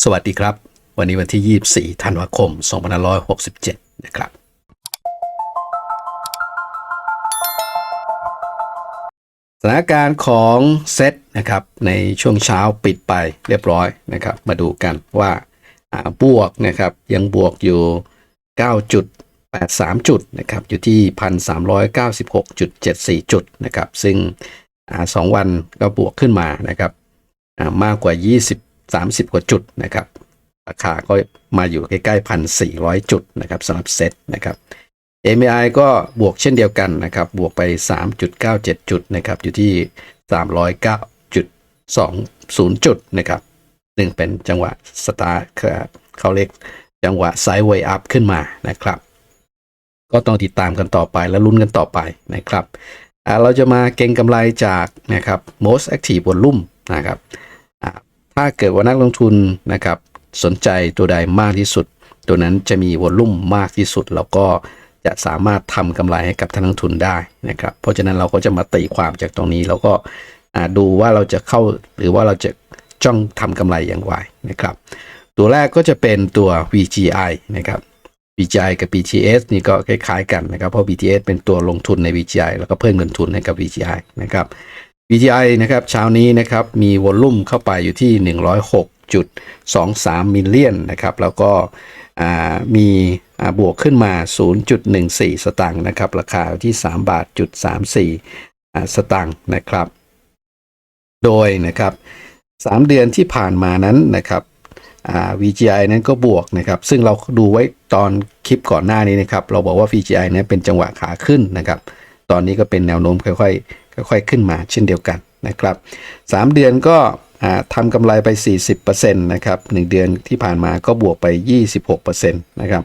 สวัสดีครับ วันนี้วันที่ 24 ธันวาคม 2567 นะครับ สถานการณ์ของเซตนะครับในช่วงเช้าปิดไปเรียบร้อยนะครับ มาดูกันว่าบวกนะครับยังบวกอยู่9.83 จุดนะครับอยู่ที่ 1,396.74 จุดนะครับ ซึ่งอสองวันก็บวกขึ้นมานะครับมากกว่า 20 30 กว่าจุดนะครับ ราคาก็มาอยู่ใกล้ๆพันสี่ร้อยจุดนะครับสำหรับเซ็ตนะครับ MAI ก็บวกเช่นเดียวกันนะครับ บวกไป 3.97 จุดนะครับ อยู่ที่ 309.20 จุดนะครับซึ่งเป็นจังหวะสตาร์เขาเรียกจังหวะไซด์เวย์อัพขึ้นมานะครับ ก็ต้องติดตามกันต่อไปและลุ้นกันต่อไปนะครับ เราจะมาเก็งกำไรจากนะครับ most active volume นะครับ ถ้าเกิดว่านักลงทุนนะครับสนใจตัวใดมากที่สุด ตัวนั้นจะมีวอลลุ่มมากที่สุด แล้วก็จะสามารถทำกำไรให้กับท่านนักลงทุนได้นะครับ เพราะฉะนั้นเราก็จะมาตีความจากตรงนี้แล้วก็ดูว่าเราจะเข้าหรือว่าเราจะจ้องทำกำไรอย่างไรนะครับ ตัวแรกก็จะเป็นตัว VGI นะครับ VGI กับ BTS นี่ก็คล้ายๆกันนะครับ เพราะ BTS เป็นตัวลงทุนใน VGI แล้วก็เพิ่มเงินทุนให้กับ VGI นะครับ VGI นะครับเช้านี้นะครับมีวอลลุ่มเข้าไปอยู่ที่ 106.23 มิลเลียนนะครับแล้วก็มีบวกขึ้นมา 0.14 สตางค์นะครับราคาที่3บาทจุด34อ่สตางค์นะครับ โดยนะครับ3เดือนที่ผ่านมานั้นนะครับอ่า VGI นั้นก็บวกนะครับ ซึ่งเราดูไว้ตอนคลิปก่อนหน้านี้นะครับ เราบอกว่า VGI นั้นเป็นจังหวะขาขึ้นนะครับ ตอนนี้ก็เป็นแนวโน้มค่อยๆ ค่อยๆขึ้นมาเช่นเดียวกันนะครับ3เดือนก็ทำกำไรไป 40%นะครับ1เดือนที่ผ่านมาก็บวกไป 26%นะครับ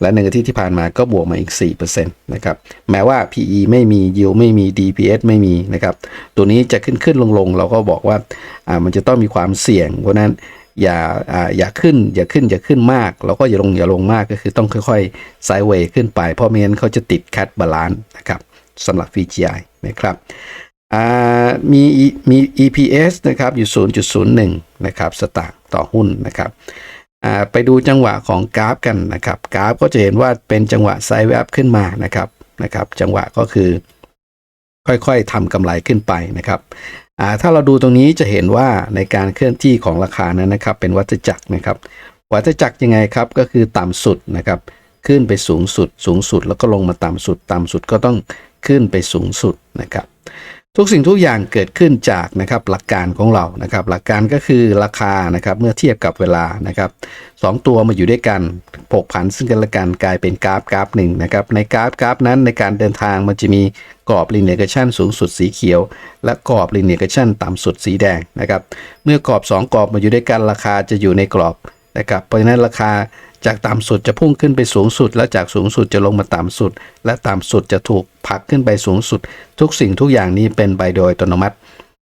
และ1อาทิตย์ที่ผ่านมาก็บวกมาอีก 4%นะครับแม้ว่า PE ไม่มี yield ไม่มี DPS ไม่มีนะครับตัวนี้จะขึ้นขึ้นลงลงๆเราก็บอกว่ามันจะต้องมีความเสี่ยง เพราะนั้นอย่าอย่าขึ้นอย่าขึ้นอย่าขึ้นมาก แล้วก็อย่าลงอย่าลงมากก็คือต้องค่อยๆไซด์เวย์ขึ้นไป เพราะไม่งั้นเขาจะติดแคทบาลานซ์นะครับ สำหรับ VGI นะครับมีมี EPS นะครับอยู่ 0.01 นะครับสตางค์ต่อหุ้นนะครับไปดูจังหวะของกราฟกันนะครับกราฟก็จะเห็นว่าเป็นจังหวะไซด์เวฟขึ้นมานะครับนะครับ จังหวะก็คือค่อยๆทำกำไรขึ้นไปนะครับถ้าเราดูตรงนี้จะเห็นว่าในการเคลื่อนที่ของราคานั้นนะครับ เป็นวัฏจักรนะครับ วัฏจักรยังไงครับก็คือต่ำสุดนะครับ ขึ้นไปสูงสุด สูงสุดแล้วก็ลงมาต่ำสุด ต่ำสุดก็ต้อง ขึ้นไปสูงสุดนะครับ ทุกสิ่งทุกอย่างเกิดขึ้นจากนะครับหลักการของเรานะครับ หลักการก็คือราคานะครับเมื่อเทียบกับเวลานะครับสองตัวมาอยู่ด้วยกันผกผันซึ่งกันและกันกลายเป็นกราฟกราฟหนึ่งนะครับในกราฟกราฟนั้นในการเดินทางมันจะมีกรอบ linear regression สูงสุดสีเขียว และกรอบ linear regression ต่ำสุดสีแดงนะครับ เมื่อกรอบ 2 กรอบมาอยู่ด้วยกันราคาจะอยู่ในกรอบนะครับเพราะฉะนั้นราคา จากต่ำสุดจะพุ่งขึ้นไปสูงสุด และจากสูงสุดจะลงมาต่ำสุด และต่ำสุดจะถูกผลักขึ้นไปสูงสุด ทุกสิ่งทุกอย่างนี้เป็นไปโดยอัตโนมัติ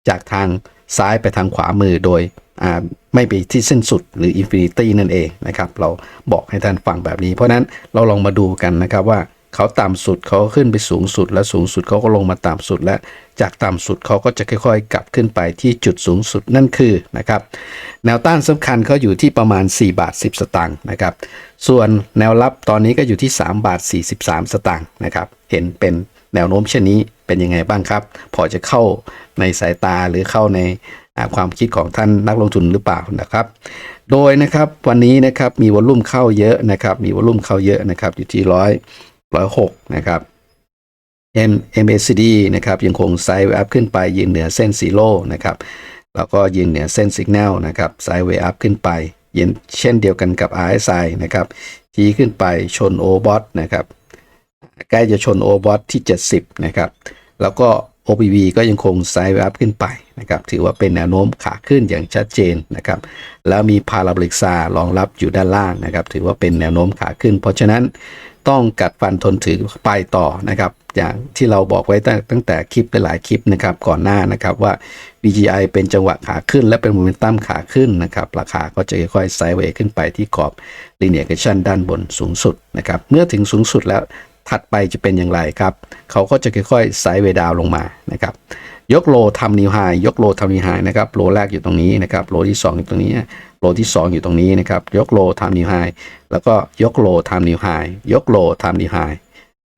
จากทางซ้ายไปทางขวามือโดยไม่ไปที่สิ้นสุดหรืออินฟินิตี้นั่นเองนะครับ เราบอกให้ท่านฟังแบบนี้ เพราะนั้นเราลองมาดูกันนะครับว่า เขาต่ำสุดเขาขึ้นไปสูงสุด และสูงสุดเขาก็ลงมาต่ำสุด และจากต่ำสุดเขาก็จะค่อยๆ กลับขึ้นไปที่จุดสูงสุดนั่นคือนะครับแนวต้านสำคัญเขาอยู่ที่ประมาณ 4 บาท 10 สตางค์นะครับส่วนแนวรับตอนนี้ก็อยู่ที่ 3 บาท 43 สตางค์นะครับเห็นเป็นแนวโน้มเช่นนี้เป็นยังไงบ้างครับ พอจะเข้าในสายตาหรือเข้าในความคิดของท่านนักลงทุนหรือเปล่านะครับ โดยนะครับวันนี้นะครับมีวอลลุ่มเข้าเยอะนะครับ มีวอลลุ่มเข้าเยอะนะครับอยู่ที่ร้อย ร้อยหกนะครับ M MACD นะครับยังคงไซด์เวอัพขึ้นไปยืนเหนือเส้นสีโล่นะครับแล้วก็ยืนเหนือเส้นสัญญาณนะครับไซด์เวอัพขึ้นไปยืนเช่นเดียวกันกับ RSI นะครับทีขึ้นไปชนโอบอทนะครับใกล้จะชนโอบอทที่ 70 นะครับ แล้วก็ OPV ก็ยังคงไซด์อัพขึ้นไปนะครับถือว่าเป็นแนวโน้มขาขึ้นอย่างชัดเจนนะครับแล้วมีพาราบริกซารองรับอยู่ด้านล่างนะครับถือว่าเป็นแนวโน้มขาขึ้น เพราะฉะนั้นต้องกัดฟันทนถือไปต่อนะครับอย่างที่เราบอกไว้ตั้งตั้งแต่คลิปไปหลายคลิปนะครับก่อนหน้านะครับว่า VGI เป็นจังหวะขาขึ้น และเป็นโมเมนตัมขาขึ้นนะครับราคาก็จะค่อยๆไซด์เวย์ขึ้นไปที่ขอบ linear regression ด้านบนสูงสุดนะครับเมื่อถึงสูงสุดแล้ว ถัดไปจะเป็นอย่างไรครับเขาก็จะค่อยๆไซด์เวดาวลงมานะครับยกโลทำนิวไฮยกโลทำนิวไฮนะครับโลแรกอยู่ตรงนี้นะครับโลที่ 2 อยู่ตรงนี้โลที่ 2 อยู่ตรงนี้นะครับยกโลทำนิวไฮแล้วก็ยกโลทำนิวไฮยกโลทำนิวไฮ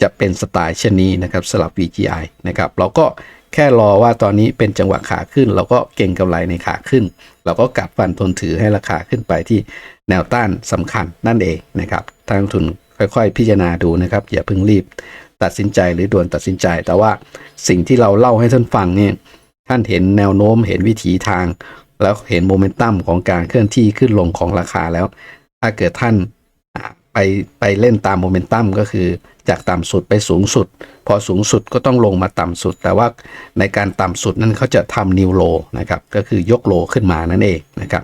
จะเป็นสไตล์เช่นนี้นะครับสลับ VGI นะครับเราก็แค่รอว่าตอนนี้เป็นจังหวะขาขึ้น เราก็เก่งกำไรในขาขึ้น เราก็กัดฟันทนถือให้ราคาขึ้นไปที่แนวต้านสำคัญนั่นเองนะครับทางทุน ค่อยๆ พิจารณาดูนะครับ อย่าเพิ่งรีบตัดสินใจหรือด่วนตัดสินใจ แต่ว่าสิ่งที่เราเล่าให้ท่านฟังเนี่ยท่านเห็นแนวโน้มเห็นวิถีทาง แล้วเห็นโมเมนตัมของการเคลื่อนที่ขึ้นลงของราคาแล้ว ถ้าเกิดท่านไปไปเล่นตามโมเมนตัมก็คือจากต่ำสุดไปสูงสุด พอสูงสุดก็ต้องลงมาต่ำสุด แต่ว่าในการต่ำสุดนั้นเขาจะทำนิวโลนะครับก็คือยกโลขึ้นมานั่นเองนะครับ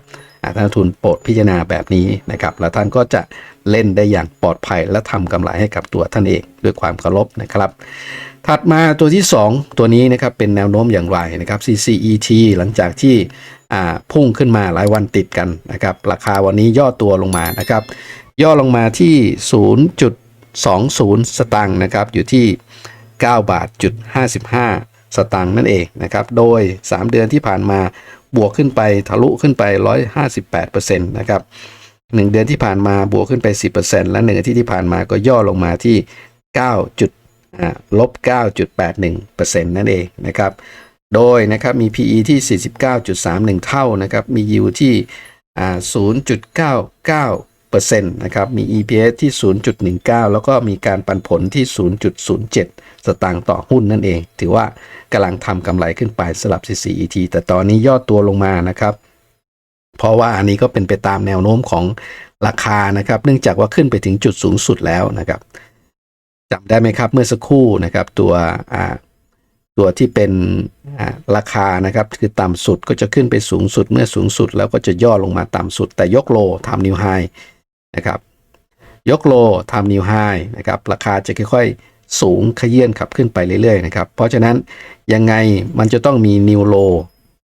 ท่านทุนโปรดพิจารณาแบบนี้นะครับ แล้วท่านก็จะเล่นได้อย่างปลอดภัยและทำกำไรให้กับตัวท่านเองด้วยความเคารพนะครับ ถัดมาตัวที่ 2 ตัวนี้นะครับเป็นแนวโน้มอย่างไรนะครับ CCET หลังจากที่พุ่งขึ้นมาหลายวันติดกันนะครับ ราคาวันนี้ย่อตัวลงมานะครับ ย่อลงมาที่ 0.20 สตางค์นะครับ อยู่ที่ 9 บาทจุด55 สตางค์นั่นเองนะครับ โดย 3 เดือนที่ผ่านมาบวกขึ้นไปทะลุขึ้นไป 158%นะครับ1เดือนที่ผ่านมาบวกขึ้นไป 10%และ1อาทิตย์ที่ผ่านมาก็ย่อลงมาที่ 9 ลบ 9.81%นั่นเองนะครับ โดยนะครับมี PE ที่ 49.31 เท่านะครับ มี yield ที่อ่ 0.99%นะครับ มี EPS ที่ 0.19 แล้วก็มีการปันผลที่ 0.07 สตางค์ต่อหุ้นนั่นเอง ถือว่ากำลังทำกำไรขึ้นไปสลับ CCET แต่ตอนนี้ย่อตัวลงมานะครับ เพราะว่าอันนี้ก็เป็นไปตามแนวโน้มของราคานะครับ เนื่องจากว่าขึ้นไปถึงจุดสูงสุดแล้วนะครับจำได้ไหมครับเมื่อสักครู่นะครับตัวตัวที่เป็นราคานะครับคือต่ำสุดก็จะขึ้นไปสูงสุดเมื่อสูงสุดแล้วก็จะย่อลงมาต่ำสุดแต่ยกโลทำนิวไฮ นะครับยกโลทำนิวไฮนะครับราคาจะค่อยๆ สูงขยื่นขับขึ้นไปเรื่อยๆนะครับเพราะฉะนั้นยังไงมันจะต้องมีนิวโล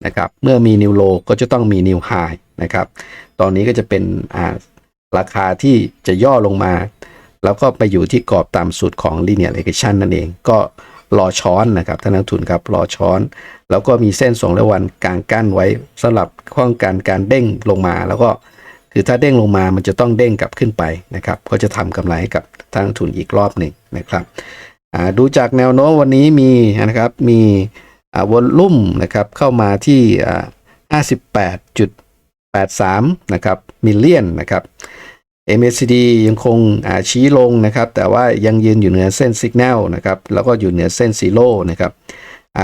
นะครับเมื่อมีนิวโลก็จะต้องมีนิวไฮนะครับตอนนี้ก็จะเป็นอ่าราคาที่จะย่อลงมา แล้วก็ไปอยู่ที่กรอบตามสูตรของ linear regression นั่นเอง ก็รอช้อนนะครับท่านนักทุนครับรอช้อน แล้วก็มีเส้นสองระวันกลางกั้นไว้สำหรับป้องกันการเด้งลงมาแล้วก็ คือถ้าเด้งลงมามันจะต้องเด้งกลับขึ้นไปนะครับ ก็จะทำกำไรให้กับทานนักทุนอีกรอบหนึ่งนะครับดูจากแนวโน้มวันนี้มีนะครับมีวอลลุ่มนะครับเข้ามาที่ 58.83 นะครับมิลเลียนนะครับ MACD ยังคงชี้ลงนะครับ แต่ว่ายังยืนอยู่เหนือเส้นสัญญาณนะครับ แล้วก็อยู่เหนือเส้นซีโร่นะครับ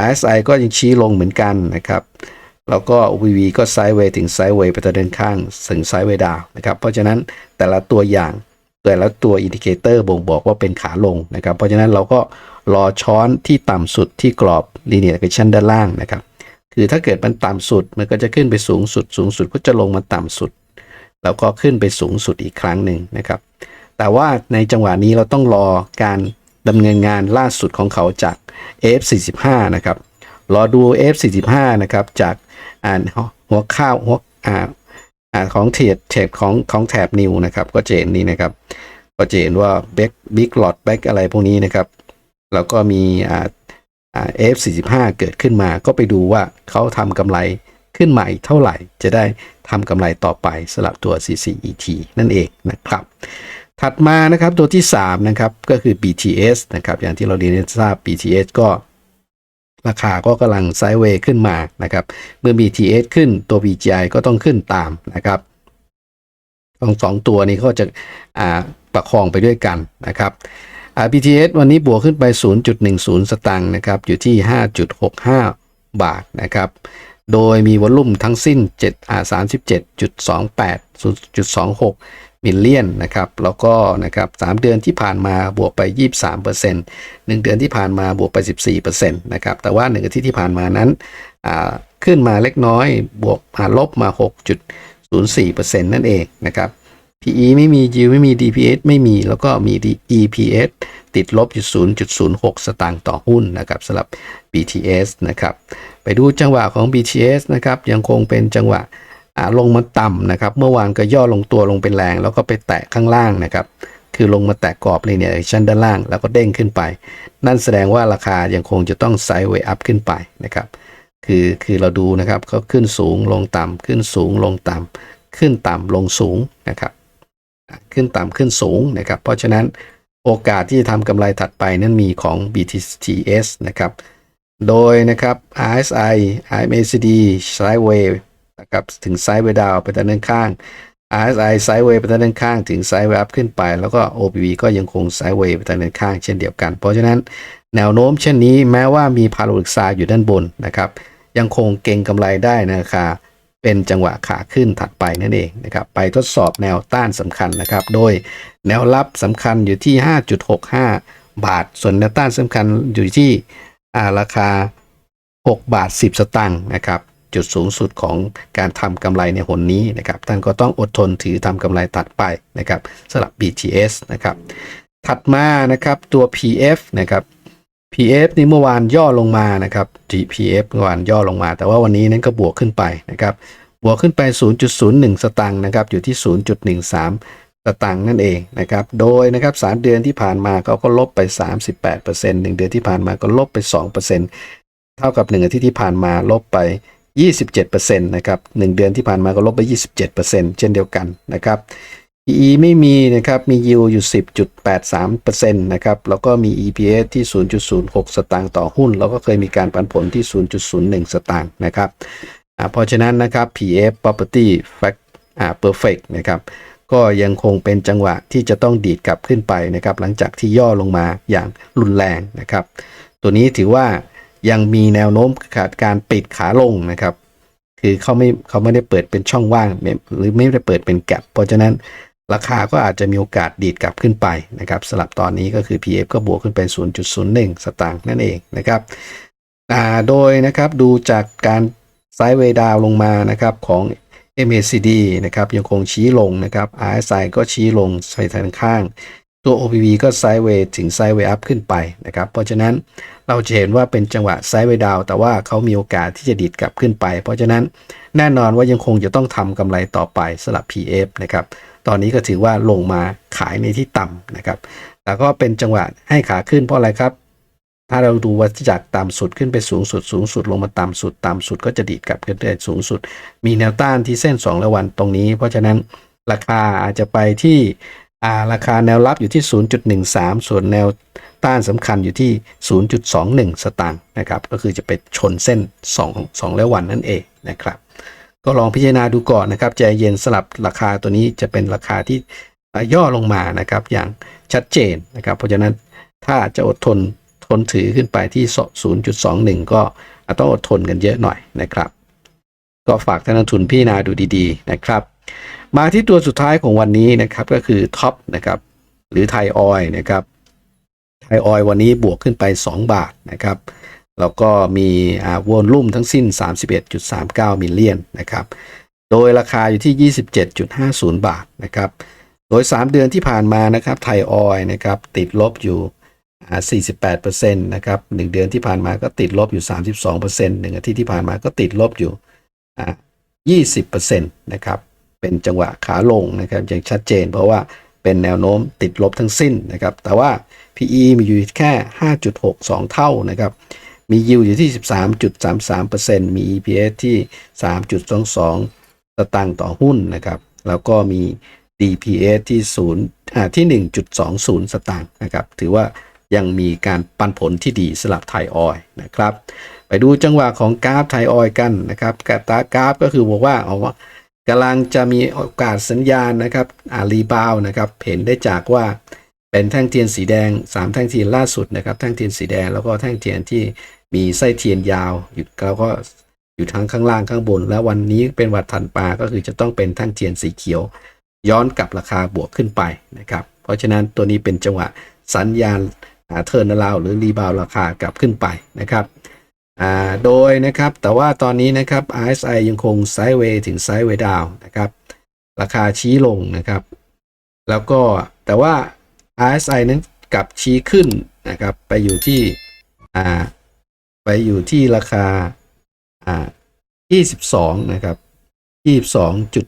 RSI ก็ยังชี้ลงเหมือนกันนะครับ แล้วก็ VV ก็ไซด์เวย์ถึงไซด์เวย์ไปตะเดินข้างถึงไซด์เวย์ดาวนะครับ เพราะฉะนั้นแต่ละตัวอย่างแต่ละตัวอินดิเคเตอร์บ่งบอกว่าเป็นขาลงนะครับ เพราะฉะนั้นเราก็รอช้อนที่ต่ำสุดที่กรอบ linear regression ด้านล่างนะครับ คือถ้าเกิดมันต่ำสุดมันก็จะขึ้นไปสูงสุด สูงสุดก็จะลงมาต่ำสุด แล้วก็ขึ้นไปสูงสุดอีกครั้งหนึ่งนะครับ แต่ว่าในจังหวะนี้เราต้องรอการดำเนินงานล่าสุดของเขาจาก F45 นะครับ รอดู F45 นะครับจากอ่านหัวข้าวหัวอ่าอ่าของเทรดเทดของของแถบนิวนะครับ ก็จะเห็นนี่นะครับ ก็จะเห็นว่าเบกบิ๊กหลอดแบกอะไรพวกนี้นะครับ แล้วก็มีอ่าอ่า F45 เกิดขึ้นมา ก็ไปดูว่าเขาทำกำไรขึ้นมาอีกเท่าไหร่ จะได้ทำกำไรต่อไปสำหรับตัว CCET นั่นเองนะครับ ถัดมานะครับตัวที่3นะครับก็คือ BTS นะครับอย่างที่เราเรียนทราบ BTS ก็ ราคาก็กำลังไซด์เวย์ขึ้นมานะครับ เมื่อ BTS ขึ้นตัว BGI ก็ต้องขึ้นตามนะครับทั้งสองตัวนี้ก็จะประคองไปด้วยกันนะครับ BTS วันนี้บวกขึ้นไป 0.10 สตางค์นะครับ อยู่ที่ 5.65 บาทนะครับ โดยมีวอลลุ่มทั้งสิ้น7.37.28 0.26 มิลเลียนนะครับแล้วก็นะครับ3เดือนที่ผ่านมาบวกไป 23% 1 เดือนที่ผ่านมาบวกไป 14%นะครับแต่ว่า 1 อาทิตย์ที่ผ่านมานั้นขึ้นมาเล็กน้อยบวกอ่าลบมา 6.04%นั่นเองนะครับ PE ไม่มี Yield ไม่มี DPS ไม่มีแล้วก็มี EPS ติดลบอยู่0.06 สตางค์ต่อหุ้นนะครับสำหรับ BTS นะครับไปดูจังหวะของ BTS นะครับยังคงเป็นจังหวะ ลงมาต่ำนะครับ เมื่อวานก็ย่อลงตัวลงเป็นแรง แล้วก็ไปแตะข้างล่างนะครับ คือลงมาแตะกรอบเลยเนี่ยชั้นด้านล่างแล้วก็เด้งขึ้นไป นั่นแสดงว่าราคายังคงจะต้องไซด์เวย์อัพขึ้นไปนะครับ คือคือเราดูนะครับเขาขึ้นสูงลงต่ำขึ้นสูงลงต่ขึ้นต่ำลงสูงนะครับ ขึ้นต่ำขึ้นสูงนะครับ เพราะฉะนั้นโอกาสที่จะทำกำไรถัดไปนั้นมีของ BTS นะครับ โดยนะครับ RSI RMACD Sideway นะครับถึง Sideway Down ไปด้านข้าง RSI Sideway ไปทางด้านข้าง ถึง Sideway Up ขึ้นไป แล้วก็ OPV ก็ยังคง Sideway ไปทางด้านข้าง เช่นเดียวกัน เพราะฉะนั้นแนวโน้มเช่นนี้แม้ว่ามีพาราลิกซาอยู่ด้านบนนะครับยังคงเก่งกำไรได้ในราคาเป็นจังหวะขาขึ้นถัดไปนั่นเองนะครับไปทดสอบแนวต้านสำคัญนะครับ โดยแนวรับสำคัญอยู่ที่ 5.65 บาท ส่วนแนวต้านสำคัญอยู่ที่ราคา 6 บาท 10 สตางค์นะครับ จุดสูงสุดของการทำกำไรในหนนี้นะครับท่านก็ต้องอดทนถือทำกำไรถัดไปนะครับสำหรับ BTS นะครับถัดมานะครับตัว PF นะครับ PF นี่เมื่อวานย่อลงมานะครับ PF เมื่อวานย่อลงมา แต่ว่าวันนี้นั้นก็บวกขึ้นไปนะครับบวกขึ้นไป 0.01 สตางค์นะครับอยู่ที่ 0.13 สตางค์นั่นเองนะครับโดยนะครับ3เดือนที่ผ่านมาเขาก็ลบไป 38% 1 เดือนที่ผ่านมาก็ลบไป 2%เท่ากับ 1 อาทิตย์ที่ผ่านมาลบไป 27%นะครับ1เดือนที่ผ่านมาก็ลบไป 27%เช่นเดียวกันนะครับ PE ไม่มีนะครับ มี yield อยู่ 10.83%นะครับ แล้วก็มี EPS ที่ 0.06 สตางค์ต่อหุ้น แล้วก็เคยมีการปันผลที่ 0.01 สตางค์นะครับเพราะฉะนั้นนะครับ PF property fact อ่า perfect นะครับ ก็ยังคงเป็นจังหวะที่จะต้องดีดกลับขึ้นไปนะครับ หลังจากที่ย่อลงมาอย่างรุนแรงนะครับ ตัวนี้ถือว่า ยังมีแนวโน้มขาดการปิดขาลงนะครับ คือเขาไม่เขาไม่ได้เปิดเป็นช่องว่าง หรือไม่ได้เปิดเป็นแกลบเพราะฉะนั้นราคาก็อาจจะมีโอกาสดีดกลับขึ้นไปนะครับสลับตอนนี้ก็คือ PF ก็บวกขึ้นไป0.01 สตางค์นั่นเองนะครับโดยนะครับดูจากการไซด์เวดาวลงมานะครับของ MACD นะครับยังคงชี้ลงนะครับ RSI ก็ชี้ลงไปทางข้าง ตัว OPV ก็ไซด์เวถึงไซด์เวอัพขึ้นไปนะครับ เพราะฉะนั้น เราจะเห็นว่าเป็นจังหวะไซด์เวดาวแต่ว่าเขามีโอกาสที่จะดีดกลับขึ้นไป เพราะฉะนั้นแน่นอนว่ายังคงจะต้องทำกำไรต่อไปสลับ PF นะครับตอนนี้ก็ถือว่าลงมาขายในที่ต่ำนะครับแล้วก็เป็นจังหวะให้ขาขึ้นเพราะอะไรครับ ถ้าเราดูว่าจากต่ำสุดขึ้นไปสูงสุดสูงสุดลงมาต่ำสุดต่ำสุดก็จะดีดกลับขึ้นไปสูงสุด มีแนวต้านที่เส้น2และวันตรงนี้ เพราะฉะนั้นราคาอาจจะไปที่าราคาแนวรับอยู่ที่ 0.13 ส่วนแนวต้านสำคัญอยู่ที่ 0.21 สตางค์นะครับ ก็คือจะไปชนเส้น 2 2และวันนั่นเองนะครับ ก็ลองพิจารณาดูก่อนนะครับ ใจเย็นสลับราคาตัวนี้จะเป็นราคาที่ย่อลงมานะครับ อย่างชัดเจนนะครับ เพราะฉะนั้นถ้าจะอดทนทนถือขึ้นไปที่ 0.21 ก็ต้องอดทนกันเยอะหน่อยนะครับ ก็ฝากท่านนักทุนพี่นาดูดีๆนะครับ มาที่ตัวสุดท้ายของวันนี้นะครับก็คือท็อปนะครับหรือไทยออยนะครับไทยออยวันนี้บวกขึ้นไป 2 บาทนะครับแล้วก็มีวอลลุ่มทั้งสิ้น 31.39 มิลเลียนนะครับโดยราคาอยู่ที่ 27.50 บาทนะครับโดย 3 เดือนที่ผ่านมานะครับไทยออยนะครับติดลบอยู่อ่า48%นะครับ1เดือนที่ผ่านมาก็ติดลบอยู่ 32% 1อาทิตย์ที่ผ่านมาก็ติดลบอยู่อ่า20%นะครับ เป็นจังหวะขาลงนะครับอย่างชัดเจน เพราะว่าเป็นแนวโน้มติดลบทั้งสิ้นนะครับ แต่ว่า PE มีอยู่แค่ 5.62 เท่านะครับ มี yield อยู่ที่ 13.33%มี EPS ที่ 3.22 สตางค์ต่อหุ้นนะครับ แล้วก็มี DPS ที่0อ่าที่ 1.20 สตางค์นะครับ ถือว่ายังมีการปันผลที่ดีสำหรับไทยออยนะครับ ไปดูจังหวะของกราฟไทยออยกันนะครับกตากราฟก็คือบอกว่าเอาว่า กำลังจะมีโอกาสสัญญาณนะครับอารีบาวนะครับ เห็นได้จากว่าเป็นแท่งเทียนสีแดง 3 แท่งเทียนล่าสุดนะครับ แท่งเทียนสีแดงแล้วก็แท่งเทียนที่มีไส้เทียนยาวอยู่แล้วก็อยู่ทั้งข้างล่างข้างบน แล้ววันนี้เป็นวัดถันปลาก็คือจะต้องเป็นแท่งเทียนสีเขียว ย้อนกลับราคาบวกขึ้นไปนะครับ เพราะฉะนั้นตัวนี้เป็นจังหวะสัญญาณเทิร์นราวหรือรีบาวราคากลับขึ้นไปนะครับ อ่าโดยนะครับแต่ว่าตอนนี้นะครับ RSI ยังคงไซด์เวย์ถึงไซด์เวย์ดาวนะครับ ราคาชี้ลงนะครับ แล้วก็แต่ว่า RSI นั้นกลับชี้ขึ้นนะครับ ไปอยู่ที่อ่าไปอยู่ที่ราคาอ่า22 นะครับ 22จุด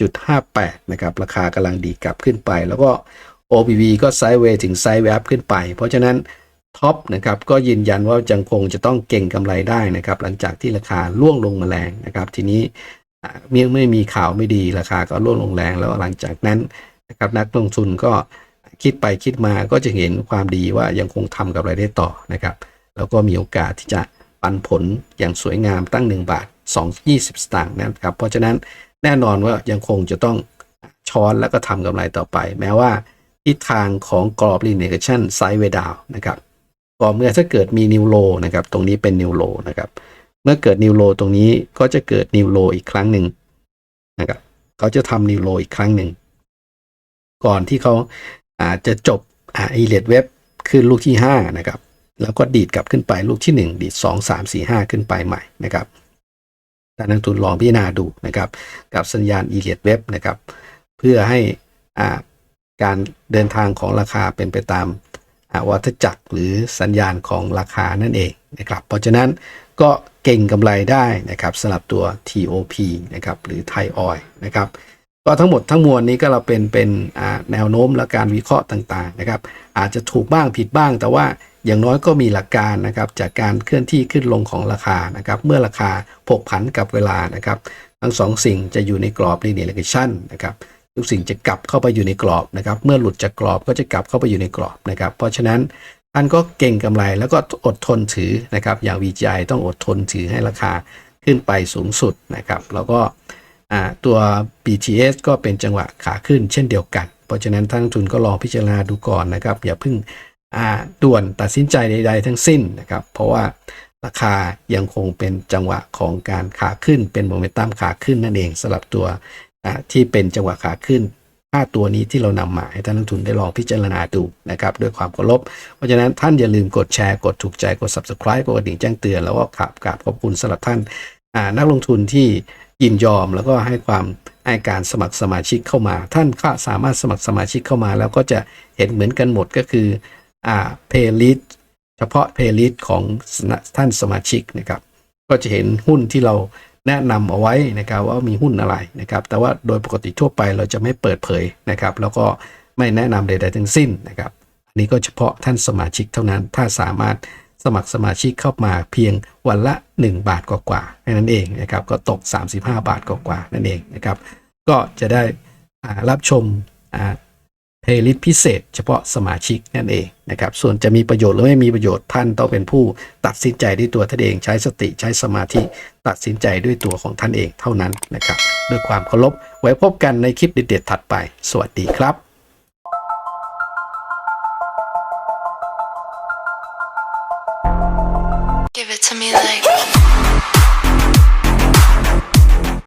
จุด58 นะครับ ราคากำลังดีกลับขึ้นไป แล้วก็ OPV ก็ไซด์เวย์ถึงไซด์เวย์อัพขึ้นไป เพราะฉะนั้น ท็อปนะครับก็ยืนยันว่ายังคงจะต้องเก่งกำไรได้นะครับ หลังจากที่ราคาล่วงลงมาแรงนะครับ ทีนี้เมื่อไม่มีข่าวไม่ดีราคาก็ร่วงลงแรงแล้วหลังจากนั้นนะครับนักลงทุนก็คิดไปคิดมาก็จะเห็นความดีว่ายังคงทำกับไรได้ต่อนะครับ แล้วก็มีโอกาสที่จะปันผลอย่างสวยงามตั้ง 1 บาท 2 20 สตางค์นะครับ เพราะฉะนั้นแน่นอนว่ายังคงจะต้องช้อนแล้วก็ทำกำไรต่อไป แม้ว่าทิศทางของกรอบ lineation sideway down นะครับ ก็เมื่อถ้าเกิดมีนิวโลนะครับ ตรงนี้เป็นนิวโลนะครับ เมื่อเกิดนิวโลตรงนี้ก็จะเกิดนิวโลอีกครั้งหนึ่งนะครับ เขาจะทำนิวโลอีกครั้งหนึ่ง ก่อนที่เขาอาจจะจบอ่าอีเลดเว็บขึ้นลูกที่ 5 นะครับ แล้วก็ดีดกลับขึ้นไปลูกที่ 1 ดีด 2 3 4 5 ขึ้นไปใหม่นะครับท่านนักลงทุนลองพิจารณาดูนะครับ กับสัญญาณอีเลดเว็บนะครับ เพื่อให้อ่าการเดินทางของราคาเป็นไปตาม วัฏจักรหรือสัญญาณของราคานั่นเองนะครับเพราะฉะนั้นก็เก่งกำไรได้นะครับสำหรับตัว TOP นะครับหรือไทยออยนะครับก็ทั้งหมดทั้งมวลนี้ก็เราเป็นเป็นแนวโน้มและการวิเคราะห์ต่างๆนะครับอาจจะถูกบ้างผิดบ้าง แต่ว่าอย่างน้อยก็มีหลักการนะครับจากการเคลื่อนที่ขึ้นลงของราคานะครับเมื่อราคาผกผันกับเวลานะครับ ทั้งสองสิ่งจะอยู่ในกรอบ linear regression นะครับ ทุกสิ่งจะกลับเข้าไปอยู่ในกรอบนะครับ เมื่อหลุดจากกรอบก็จะกลับเข้าไปอยู่ในกรอบนะครับ เพราะฉะนั้นท่านก็เก่งกำไรแล้วก็อดทนถือนะครับ อย่าง VGI ต้องอดทนถือให้ราคาขึ้นไปสูงสุดนะครับ แล้วก็ตัว BTS ก็เป็นจังหวะขาขึ้นเช่นเดียวกัน เพราะฉะนั้นท่านทุนก็ลองพิจารณาดูก่อนนะครับ อย่าเพิ่งด่วนตัดสินใจใด ๆ ทั้งสิ้นนะครับ เพราะว่าราคายังคงเป็นจังหวะของการขาขึ้นเป็นโมเมนตัมขาขึ้นนั่นเองสำหรับตัว ที่เป็นจังหวะขาขึ้นห้าตัวนี้ที่เรานำมาให้ท่านนักทุนได้ลองพิจารณาดูนะครับด้วยความเคารพเพราะฉะนั้นท่านอย่าลืมกดแชร์กดถูกใจกด subscribe กดกระดิ่งแจ้งเตือนแล้วก็ขับกราบขอบคุณสำหรับท่านนักลงทุนที่ยินยอมแล้วก็ให้ความให้การสมัครสมาชิกเข้ามา ท่านก็สามารถสมัครสมาชิกเข้ามา แล้วก็จะเห็นเหมือนกันหมดก็คืออ่าเพลย์ลิสเฉพาะเพลย์ลิสของท่านสมาชิกนะครับ ก็จะเห็นหุ้นที่เรา แนะนำเอาไว้นะครับว่ามีหุ้นอะไรนะครับแต่ว่าโดยปกติทั่วไปเราจะไม่เปิดเผยนะครับแล้วก็ไม่แนะนำใดๆทั้งสิ้นนะครับอันนี้ก็เฉพาะท่านสมาชิกเท่านั้นถ้าสามารถสมัครสมาชิกเข้ามาเพียงวันละ 1 บาทกว่าๆแค่นั้นเองนะครับก็ตก 35 บาทกว่าๆนั่นเองนะครับก็จะได้รับชม เพลิ์พิเศษ เฉพาะสมาชิกนั่นเองนะครับส่วนจะมีประโยชน์หรือไม่มีประโยชน์ท่านต้องเป็นผู้ตัดสินใจด้วยตัวท่านเองใช้สติใช้สมาธิตัดสินใจด้วยตัวของท่านเองเท่านั้นนะครับด้วยความเคารพไว้พบกันในคลิปเด็ดๆถัดไป สวัสดีครับ Give it to me like